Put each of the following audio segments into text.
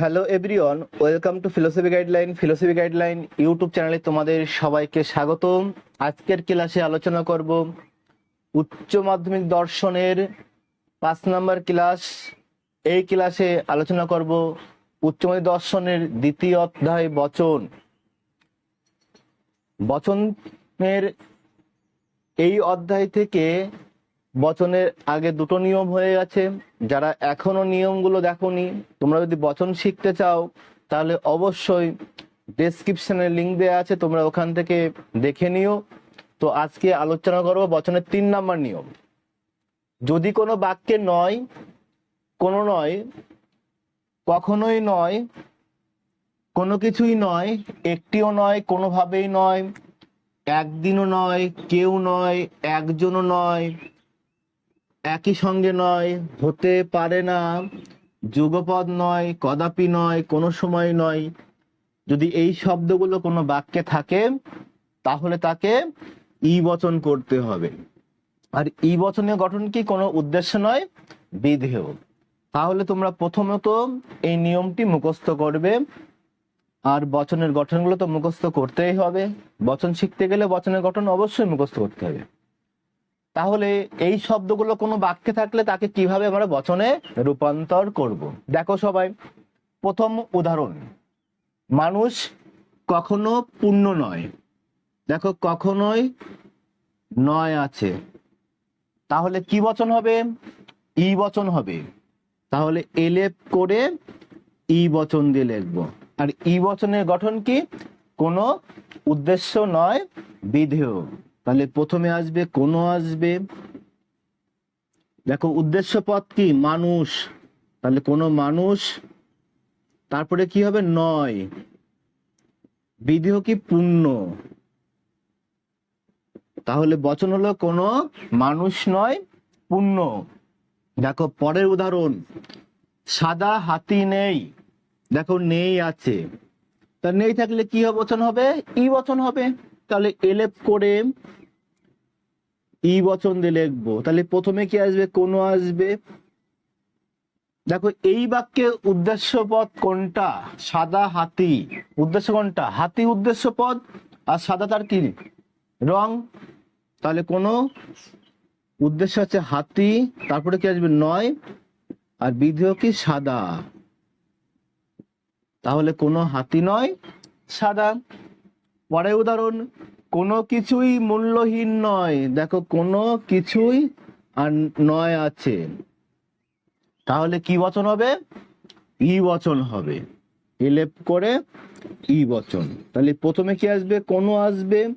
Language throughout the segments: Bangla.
Hello everyone welcome to philosophy guideline philosophy guideline YouTube চ্যানেলে তোমাদের সবাইকে স্বাগতম। আজকের ক্লাসে আলোচনা করব উচ্চ মাধ্যমিক দর্শনের পাঁচ নাম্বার ক্লাস। এই ক্লাসে আলোচনা করব উচ্চ মাধ্যমিক দর্শনের দ্বিতীয় অধ্যায়, বচন। বচনের এই অধ্যায় থেকে বচনের আগে দুটো নিয়ম হয়ে গেছে। যারা এখনও নিয়মগুলো দেখোনি, তোমরা যদি বচন শিখতে চাও, তাহলে অবশ্যই ডেসক্রিপশনে লিঙ্ক দেওয়া আছে, তোমরা ওখান থেকে দেখে নিও। তো আজকে আলোচনা করব বচনের তিন নাম্বার নিয়ম। যদি কোনো বাক্যে নয়, কোনো নয়, কখনোই নয়, কোনো কিছুই নয়, একটিও নয়, কোনোভাবেই নয়, একদিনও নয়, কেউ নয়, একজনও নয় একই সঙ্গে নয়, হতে পারে না। যুগপদ নয়, কদাপি নয়, কোনো সময় নয়। যদি এই শব্দগুলো কোনো বাক্যে থাকে, তাহলে তাকে ই বচন করতে হবে। আর ই বচনের গঠন কি? কোনো উদ্দেশ্য নয়, বিধেয়। তাহলে তোমরা প্রথমত এই নিয়মটি মুখস্থ করবে। আর বচনের গঠনগুলো তো মুখস্থ করতেই হবে। বচন শিখতে গেলে বচনের গঠন অবশ্যই মুখস্থ করতে হবে। তাহলে এই শব্দগুলো কোনো বাক্যে থাকলে তাকে কীভাবে আমরা বচনে রূপান্তর করব? দেখো সবাই, প্রথম উদাহরণ। মানুষ কখনো পূর্ণ নয়। দেখো, কখনোই নয় আছে। তাহলে কি বচন হবে? ই বচন হবে। তাহলে এলেপ করে ই বচন দিয়ে লিখব। আর ই বচনের গঠন কি? কোনো উদ্দেশ্য নয়, বিধেয়। তাহলে প্রথমে আসবে, কোনো আসবে? দেখো, উদ্দেশ্য পদ কি? মানুষ। তাহলে কোনো মানুষ, তারপরে কি হবে? নয়। বিধেয় কি? পূর্ণ। তাহলে বচন হলো কোনো মানুষ নয়, পূর্ণ। দেখো, পরের উদাহরণ। সাদা হাতি নেই। দেখো, নেই আছে। তা নেই থাকলে কি বচন হবে? ই বচন হবে। তাহলে এলেপ করে ই বচন দিয়ে লিখব। তাহলে প্রথমে কি আসবে, কোনো আসবে? দেখো, এই বাক্যে উদ্দেশ্য পদ কোনটা? সাদা হাতি। উদ্দেশ্য কোনটা? হাতি উদ্দেশ্য পদ আর সাদা তার কি? রং। তাহলে কোনো উদ্দেশ্য হচ্ছে হাতি, তারপরে কি আসবে? নয়। আর বিধেয় কি? সাদা। তাহলে কোনো হাতি নয়, সাদা। পরে উদাহরণ। কোনো কিছুই মূল্যহীন নয়। দেখো, কোনো কিছুই আর নয় আছে। তাহলে কি বচন হবে? ই বচন হবে। এলেপ করে ই বচন। তাহলে প্রথমে কি আসবে? কোনো আসবে।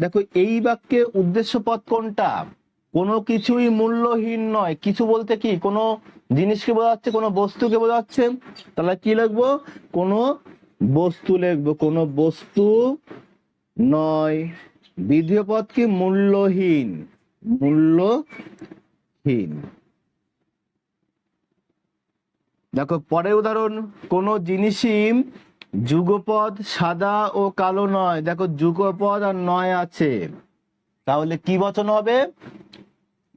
দেখো, এই বাক্যে উদ্দেশ্য পদ কোনটা? কোনো কিছুই মূল্যহীন নয়। কিছু বলতে কি? কোনো জিনিসকে বোঝাচ্ছে কোনো বস্তুকে বোঝাচ্ছে তাহলে কি লিখব? কোনো বস্তু লিখব। কোনো বস্তু নয়। বিধেয় পদ কি মূল্যহীন। মূল্যহীন। দেখো, পরের উদাহরণ, কোন জিনিসই যুগপদ সাদা ও কালো নয়। দেখো, যুগপদ আর নয় আছে। তাহলে কি বচন হবে?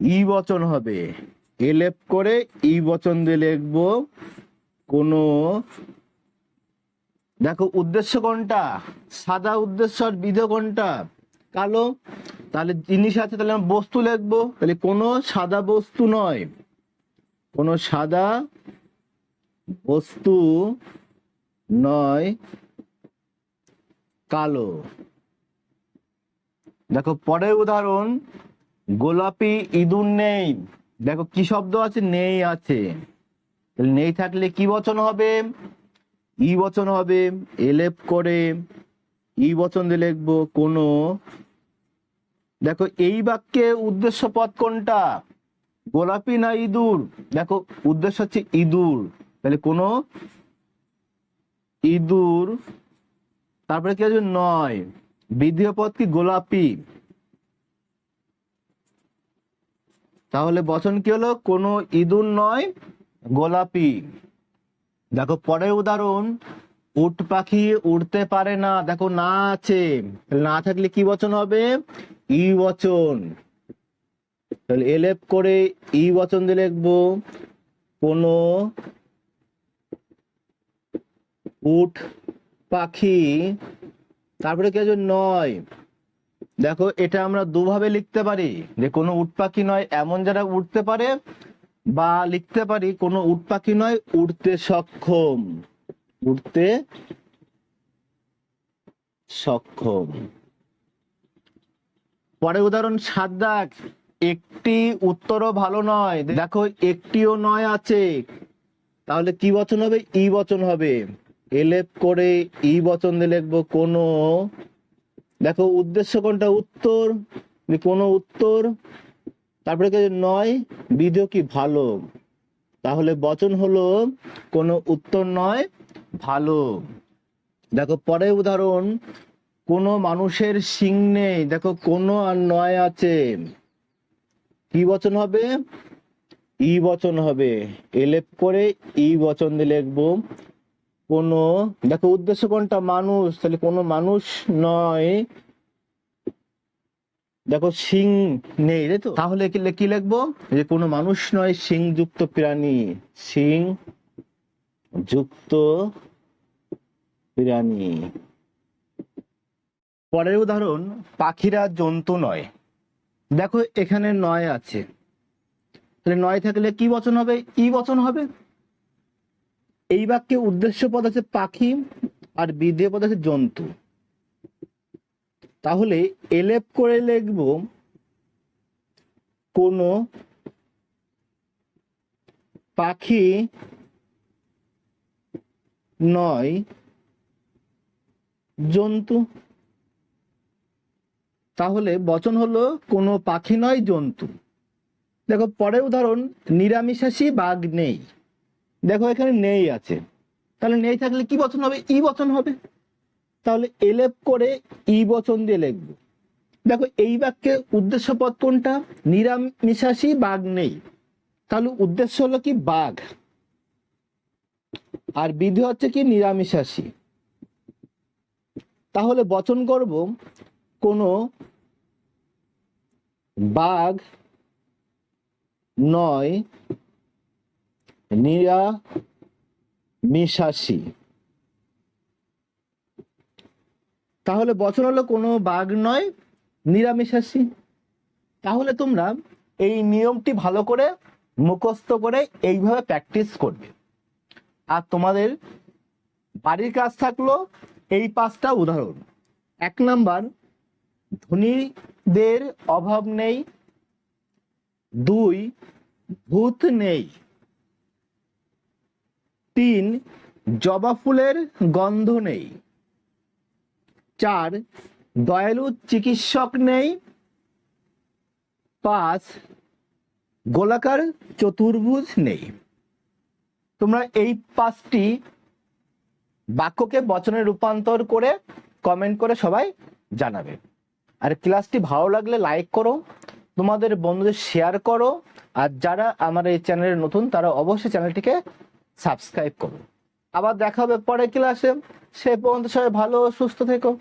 ই বচন হবে। এলেপ করে ই বচন দিয়ে লিখব কোনো দেখো উদ্দেশ্য কোনটা? সাদা উদ্দেশ্য আর বিধ কোনটা? কালো? তাহলে জিনিস আছে, তাহলে আমরা বস্তু লিখব। তাহলে কোনো সাদা বস্তু নয়। কোনো সাদা বস্তু নয়, কালো। দেখো পরের উদাহরণ, গোলাপি ইঁদুর নেই। দেখো কি শব্দ আছে? নেই আছে। নেই থাকলে কি বচন হবে? ই বচন হবে, এলেপ করে ই বচন দিয়ে লিখব কোনো। দেখো, এই বাক্যে উদ্দেশ্য পদ কোনটা? গোলাপি না ইঁদুর? দেখো, উদ্দেশ্য হচ্ছে ইঁদুর। তাহলে কোনো? ইঁদুর। তারপরে কি আসবে নয়। বিধেয় পদ কি? গোলাপি। তাহলে বচন কি হলো? কোনো ইঁদুর নয়, গোলাপি। দেখো, পরের উদাহরণ, উট পাখি উড়তে পারে না। দেখো, না আছে। না থাকলে কি বচন হবে? ই বচন। তাহলে এলেপ করে ই বচন দিয়ে লিখব, কোনো উট পাখি, তারপরে কি নয়। দেখো, এটা আমরা দুভাবে লিখতে পারি যে কোনো উট পাখি নয়, এমন যারা উঠতে পারে বা লিখতে পারি, কোনো উট পাখি নয়, উড়তে সক্ষম। উড়তে সক্ষম। পরে উদাহরণ সাত দাগ একটি উত্তরও ভালো নয়। দেখো, একটিও নয় আছে। তাহলে কি বচন হবে? ই বচন হবে। এলেপ করে ই বচন দিয়ে লিখব কোনো। দেখো, উদ্দেশ্য কোনটা? উত্তর। কোনো উত্তর তারপরে? নয় বিধেয় কি ভালো? তাহলে বচন হলো, কোনো উত্তর নয়, ভালো। দেখো পরে উদাহরণ, কোনো মানুষের সিং নেই। দেখো, কোনো আর নয় আছে। কি বচন হবে? ই বচন হবে। এলেপ করে ই বচন দিয়ে লিখব, কোনো, দেখো, উদ্দেশ্য কোনটা? মানুষ। তাহলে কোনো মানুষ নয় দেখো সিং নেই রে তো? তাহলে কি লিখব? যে কোনো মানুষ নয় সিং যুক্ত প্রাণী সিং যুক্ত প্রাণী পরের উদাহরণ, পাখিরা জন্তু নয়। দেখো এখানে নয় আছে। তাহলে নয় থাকলে কি বচন হবে? ই বচন হবে? এই বাক্যে উদ্দেশ্য পদ আছে পাখি আর বিধেয় পদ আছে জন্তু। তাহলে এলেপ করে লিখব কোনো পাখি নয়, জন্তু। তাহলে বচন হলো কোনো পাখি নয়, জন্তু। দেখো, পরের উদাহরণ, নিরামিষাশী বাঘ নেই। দেখো, এখানে নেই আছে। তাহলে নেই থাকলে কি বচন হবে? ই বচন হবে। তাহলে এলেপ করে ই বচন দিয়ে লিখব। দেখো এই বাক্যে উদ্দেশ্য পদ কোনটা? নিরামিষাশী বাঘ নেই। তাহলে উদ্দেশ্য হলো কি? বাঘ। আর বিধি হচ্ছে কি? নিরামিষাশী। তাহলে বচন করব কোনো বাঘ নয়, নিরামিষাশী। তাহলে বচন হলো কোনো বাঘ নয়, নিরামিষাশী। তাহলে তোমরা এই নিয়মটি ভালো করে, মুখস্থ করে এইভাবে প্র্যাকটিস করবে। আর তোমাদের বাড়ির কাজ থাকল, এই পাঁচটা উদাহরণ। এক নাম্বার, ধনীদের অভাব নেই। দুই, ভূত নেই। তিন, জবা ফুলের গন্ধ নেই। চার, দয়ালু চিকিৎসক নেই। পাঁচ, গোলাকার চতুর্ভুজ নেই। তোমরা এই পাঁচটি বাক্যকে বচনে রূপান্তর করে কমেন্ট করে সবাই জানাবে। আর ক্লাসটি ভালো লাগলে লাইক করো, তোমাদের বন্ধুদের শেয়ার করো, আর যারা আমার এই চ্যানেলে নতুন, তারা অবশ্যই চ্যানেলটিকে সাবস্ক্রাইব করো। আবার দেখা হবে পরের ক্লাসে সে পর্যন্ত সবাই ভালো, সুস্থ থেকো।